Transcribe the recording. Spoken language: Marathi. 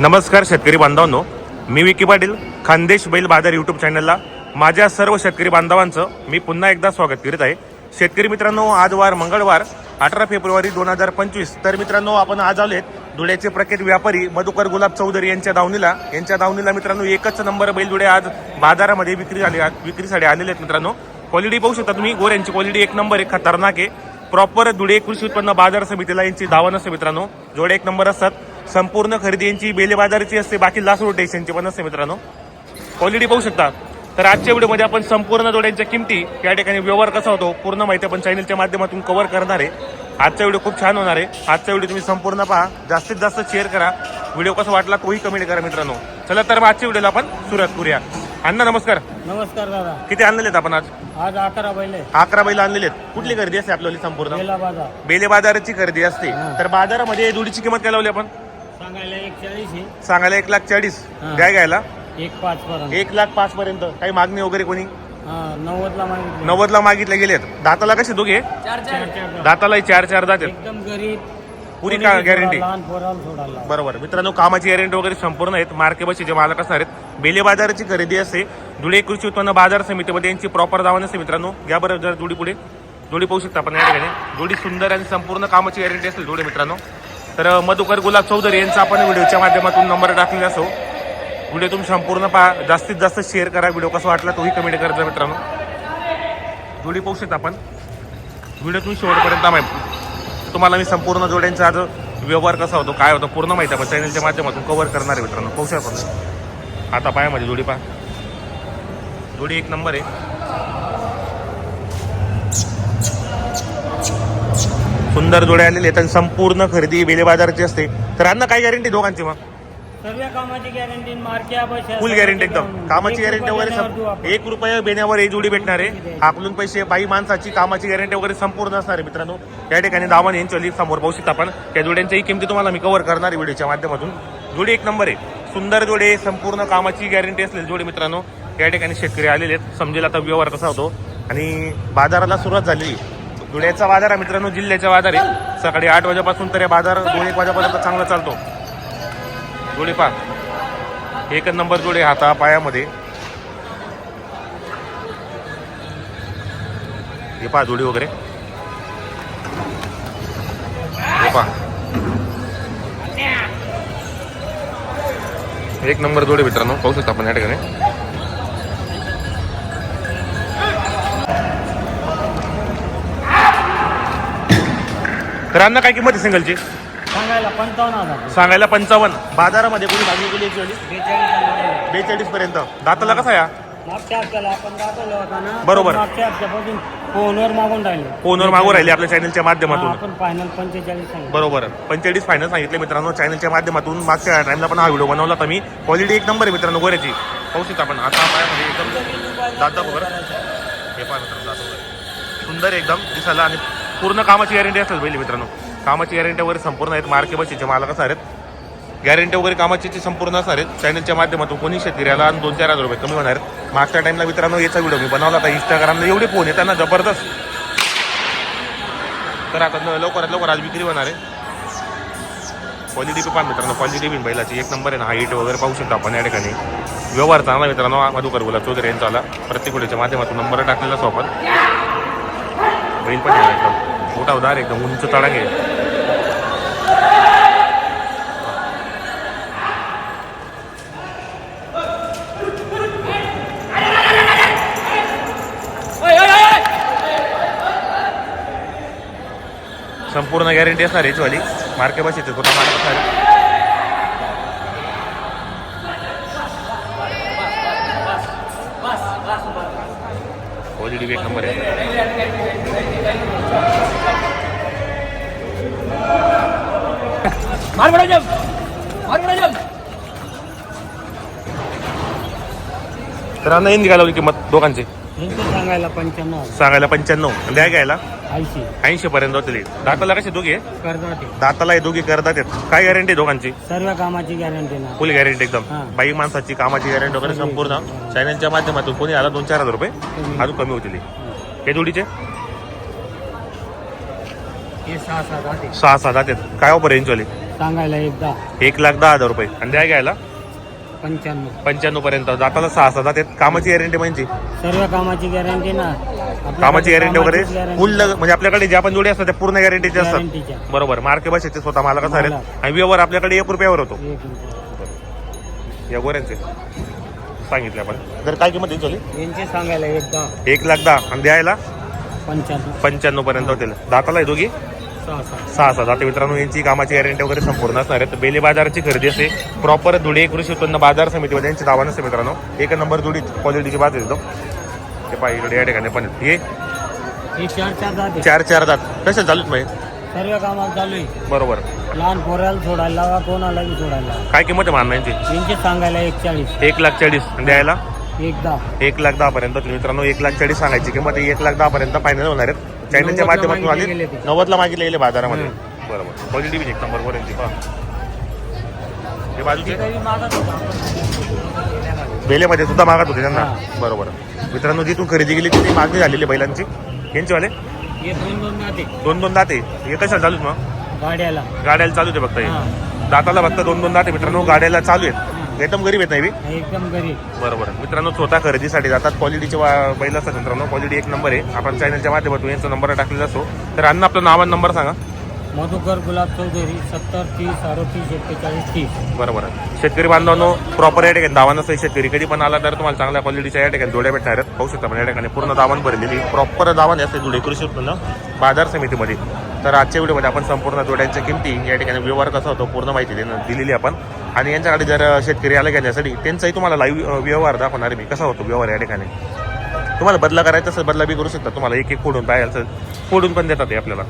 नमस्कार शेतकरी बांधवांनो मी विकी पाटील खानदेश बैल बाजार यूट्यूब चॅनलला माझ्या सर्व शेतकरी बांधवांचं मी पुन्हा एकदा स्वागत करीत आहे. शेतकरी मित्रांनो आज वार मंगळवार अठरा फेब्रुवारी दोन हजार पंचवीस. तर मित्रांनो आपण आज आलेत धुळ्याचे प्रख्यात व्यापारी मधुकर गुलाब चौधरी यांच्या दावणीला. यांच्या दावणीला मित्रांनो एकच नंबर बैल धुळे आज बाजारामध्ये विक्री झाले विक्रीसाठी आलेले आहेत मित्रांनो. क्वालिटी पाहू शकता तुम्ही गोर यांची क्वालिटी एक नंबर आहे खतरनाक आहे. प्रॉपर धुळे कृषी उत्पन्न बाजार समितीला यांची दावण असते मित्रांनो. जोडे एक नंबर असतात. संपूर्ण खरेदी यांची बेले बाजाराची असते बाकी लास्ट रोटेशनची पण असते मित्रांनो. क्वालिटी पाहू शकता. तर आजच्या व्हिडिओमध्ये आपण संपूर्ण जोड्यांच्या किमती या ठिकाणी व्यवहार कसा होतो पूर्ण माहिती आपण चॅनलच्या माध्यमातून कव्हर करणार आहे. आजचा व्हिडिओ खूप छान होणार आहे. आजचा व्हिडिओ तुम्ही संपूर्ण पहा. जास्तीत जास्त शेअर करा. व्हिडिओ कसा वाटला तोही कमेंट करा मित्रांनो. चला तर मग आजच्या व्हिडिओला आपण सुरुवात करूया. अण्णा नमस्कार. नमस्कार दादा. किती आणलेले आहेत आपण आज? आज अकरा बैल आहे अकरा बैल आणलेले आहेत. कुठली खरेदी असते आपल्याला संपूर्ण? बाजार. बेले बाजाराची खरेदी असते. तर बाजारामध्ये जोडीची किंमत काय लावली आपण? सांगायला एक चाळीस आहे. सांगायला एक लाख चाळीस. हा. काय घ्यायला. एक पाच पर्यंत. एक लाख पाच पर्यंत. काही मागणी वगैरे कोणी? हा नव्वदला मागितलं. नव्वदला मागितले गेलेत. दाताला कसे दोघे? चार चार. चार दाताला चार चार दात आहेत. एकदम गरीब. पुरी का गॅरंटी सोडा, लहान पोराला सोडायला. बरोबर. मित्रांनो कामाची गॅरंटी वगैरे संपूर्ण आहेत. मार्के बशीचे मालक असणार आहेत. बेले बाजाराची खरेदी असते. धुळे कृषी उत्पन्न बाजार समितीमध्ये यांची प्रॉपर दावा नसते मित्रांनो. या बरं जर जोडी पुढे. जोडी पाहू शकता आपण या ठिकाणी. जोडी सुंदर आणि संपूर्ण कामाची गॅरंटी असेल जोडी मित्रांनो. तर मधुकर गुलाब चौधरी यांचा आपण व्हिडिओच्या माध्यमातून नंबर टाकलेला असो. व्हिडिओ तुम्ही संपूर्ण पहा. जास्तीत जास्त शेअर करा. व्हिडिओ कसा वाटला तोही कमेंट करायचा मित्रांनो. जोडी पाहू शकता आपण. व्हिडिओ तुम्ही शेवटपर्यंत माहिती तुम्हाला मी संपूर्ण जोड्यांचा आज व्यवहार कसा होतो काय होतो पूर्ण माहिती आपण चॅनलच्या माध्यमातून कव्हर करणार आहे मित्रांनो. पाहू शकता आता आता पायामध्ये जोडी पहा. जोडी एक नंबर आहे. सुंदर जोडे आलेले आहेत आणि संपूर्ण खरेदी बेले बाजाराची असते. तर अन्न काय गॅरंटी दोघांची मग? सर्व कामाची गॅरंटी मार्क्या बशा फुल गॅरंटी एकदम. कामाची गॅरंटी वगैरे सं- एक रुपये बेण्यावर ही जोडी भेटणार आहे. हाकलून पैसे बाई माणसाची कामाची गॅरंटी वगैरे संपूर्ण असणार आहे मित्रांनो. या ठिकाणी दामन लिंक समोर पाहू शकता आपण. त्या जोड्यांच्याही किमती तुम्हाला मी कव्हर करणार आहे व्हिडिओच्या माध्यमातून. जोडी एक नंबर आहे. सुंदर जोडे संपूर्ण कामाची गॅरंटी असलेली जोडी मित्रांनो. या ठिकाणी शेतकरी आलेले आहेत. समजेल आता व्यवहार कसा होतो. आणि बाजाराला सुरुवात झालेली धुळ्याचा बाजार आहे मित्रांनो जिल्ह्याचा बाजार आहे. सकाळी आठ वाजेपासून तर या बाजार दोन एक वाजेपर्यंत चांगला चालतो. जोडे पा एक नंबर जोडे हाता पायामध्ये. हे पहा जोडी वगैरे. हे पहा. एक नंबर जोडे मित्रांनो पाहू शकता आपण या ठिकाणी. तर अन्न काय किंमत आहे सिंगलची सांगायला पंचावन्न हजार सांगायला पंचावन्न. बाजारामध्ये कोणी मागणी केली याची बेचाळीस पर्यंत. दाताला कसा या? मागच्या हप्त्याला आपण दाखवलं होता ना बरोबर. मागच्या हप्त्यापासून फोनवर मागून राहिले. फोनवर मागू राहिले आपल्या चॅनलच्या माध्यमातून. आपण फायनल पंचेचाळीस सांगितलं. बरोबर. पंचेचाळीस फायनल सांगितले मित्रांनो चॅनलच्या माध्यमातून मागच्या टाइमला पण हा व्हिडिओ बनवला होता मी. क्वालिटी एक नंबर आहे मित्रांनो गोऱ्याची. पाहू शकता आपण. आता पायामध्ये एकदम दादा वगैरे हे पहा मित्रांनो दात वगैरे सुंदर एकदम दिसायला आणि पूर्ण कामाची गॅरंटी असेल पहिले मित्रांनो. कामाची गॅरंटी वगैरे संपूर्ण आहेत. मार्के बशीचे मालक असणार आहेत. गॅरंटी वगैरे कामाची संपूर्ण असणार आहेत. चॅनलच्या माध्यमातून कोणी शेतकऱ्याला आणि दोन चार हजार रुपये कमी होणार आहेत. मागच्या टाइमला मित्रांनो याचा व्हिडिओ मी बनवला होता. इंस्टाग्रामला एवढे फोन येतात ना जबरदस्त. तर आता लवकरात लवकर आज विक्री होणार आहे. क्वालिटी पण मित्रांनो. क्वालिटी बिन बैलाची. एक नंबर आहे ना. हाईट वगैरे पाहू शकतो आपण या ठिकाणी. व्यवहार चांगला मित्रांनो. मधुकर बोला चौधरी यांचा आला. प्रत्येक व्हिडिओच्या माध्यमातून नंबर टाकलेला सोबत बैल पण मोठा उदार एकदम उंच तडांगे संपूर्ण गॅरंटी असणार याचीवाली वाली. मार्के कुठं मार्केट असणार तर अन्न येईन घालावली किंमत दोघांची? यांचे सांगायला पंच्याण्णव. सांगायला पंच्याण्णव. द्या घ्यायला? ऐंशी. ऐंशी पर्यंत होतील. दाताला कसे दोघे? दाताला हे दोघे आहेत. काय गॅरंटी दोघांची? सर्व कामाची गॅरंटी ना. फुल गॅरंटी एकदम. बाई माणसाची कामाची गॅरंटी वगैरे संपूर्ण चॅनलच्या माध्यमातून कोणी आला दोन चार हजार रुपये? अजून कमी होतील. हे जोडीचे? सहा सहा आहेत. काय ऑफर रेंजवाले सांगायला एकदा एक लाख दहा हजार रुपये. आणि द्या घ्यायला? पंच्याण्णव. पंच्याण्णव पर्यंत. दाताला सहा सहा जाते कामाची गॅरंटी म्हणजे? सर्व कामाची गॅरंटी ना. आपल्याकडे कामाची गॅरंटी वगैरे? guarantee. फुल म्हणजे आपल्याकडे ज्या पण जोडी असतात त्या पूर्ण गॅरंटीचे असतात. बरोबर. मार्के बसायचे स्वतः मला कसं मालक. आणि व्यवहार आपल्याकडे एक रुपयावर होतो. एक. या गोऱ्यांचे. सांगितले आपण. तर काय किंमत येईल चोली यांचे सांगायला एकदा एक लाख दहा. आणि द्यायला? पंच्याण्णव. पंच्याण्णव पर्यंत होतील. दाताला आहे दोघी? सहा सहा. जाते मित्रांनो यांची कामाची गॅरंटी वगैरे संपूर्ण असणार आहे. तर बेले बाजाराची खरेदी असते प्रॉपर धुळे कृषी उत्पन्न बाजार समितीमध्ये यांची दावा नसते मित्रांनो. एक नंबर धुळी क्वालिटीची बाज येतो. ते इकडे या ठिकाणी पण. हे चार चार जाते चार चार दात कशा चालूच माहिती सर्व कामाला चालू आहे. बरोबर. लहान पोराला सोडायला लावा कोणाला बी सोडायला लावा. काय किंमत आहे मारणं यांची? यांचे सांगायला एक चाळीस. एक लाख चाळीस. आणि द्यायला? एकदा एक लाख दहा पर्यंत. मित्रांनो एक लाख चाळीस सांगायची किंमत आहे. एक लाख दहा पर्यंत फायनल होणार आहेत. नव्वदला माध्यमातून आले ते. नव्वदला मागितले गेले बाजारामध्ये. बरोबर. क्वालिटी बी एक नंबर यांची पहा. हे बाजूचे. बेलेमध्ये सुद्धा मागत होते त्यांना. बरोबर. मित्रांनो जिथून खरेदी केली ती मागणी झालेली बैलांची. यांचे वाले? हे दोन दोन जाते दोन दोन दाते. हे कशा चालू आहेत मग? गाड्याला. गाड्याला चालू आहे फक्त. दाताला फक्त दोन दोन दाते मित्रांनो गाड्याला चालू आहेत. एकदम गरीब आहेत नाही बी? एकदम गरीब. बरोबर. मित्रांनो स्वतः खरेदीसाठी जातात. क्वालिटीचे वा- बैल असतात मित्रांनो. क्वालिटी एक नंबर आहे. आपण चॅनलच्या माध्यमातून यांचा नंबर टाकलेला असतो. तर अन्न आपलं नाव आणि नंबर सांगा. मधुकर गुलाब चौधरी सत्तर तीस अडतीस एक्केचाळीस तीस. बरोबर. शेतकरी बांधवांनो प्रॉपर या ठिकाणी दावा नसेल शेतकरी. कधी पण आला तर तुम्हाला चांगल्या क्वालिटीच्या या ठिकाणी जोड्या भेटणार आहेत. पाहू शकता आपण या ठिकाणी पूर्ण दावण भरलेली. प्रॉपर दावण असते जोडे कृषी उत्पन्न बाजार समितीमध्ये. तर आजच्या व्हिडिओमध्ये आपण संपूर्ण जोड्यांच्या किमती या ठिकाणी व्यवहार कसा होतो पूर्ण माहिती देणं दिलेली आपण. आणि यांच्याकडे जर शेतकरी आला घेण्यासाठी त्यांचाही तुम्हाला लाईव्ह व्यवहार दाखवणार मी. कसा होतो व्यवहार या ठिकाणी? तुम्हाला बदला करायचा असेल बदला बी करू शकता. तुम्हाला एक एक फोडून पाहिजे असेल फोडून पण देतात ते आपल्याला.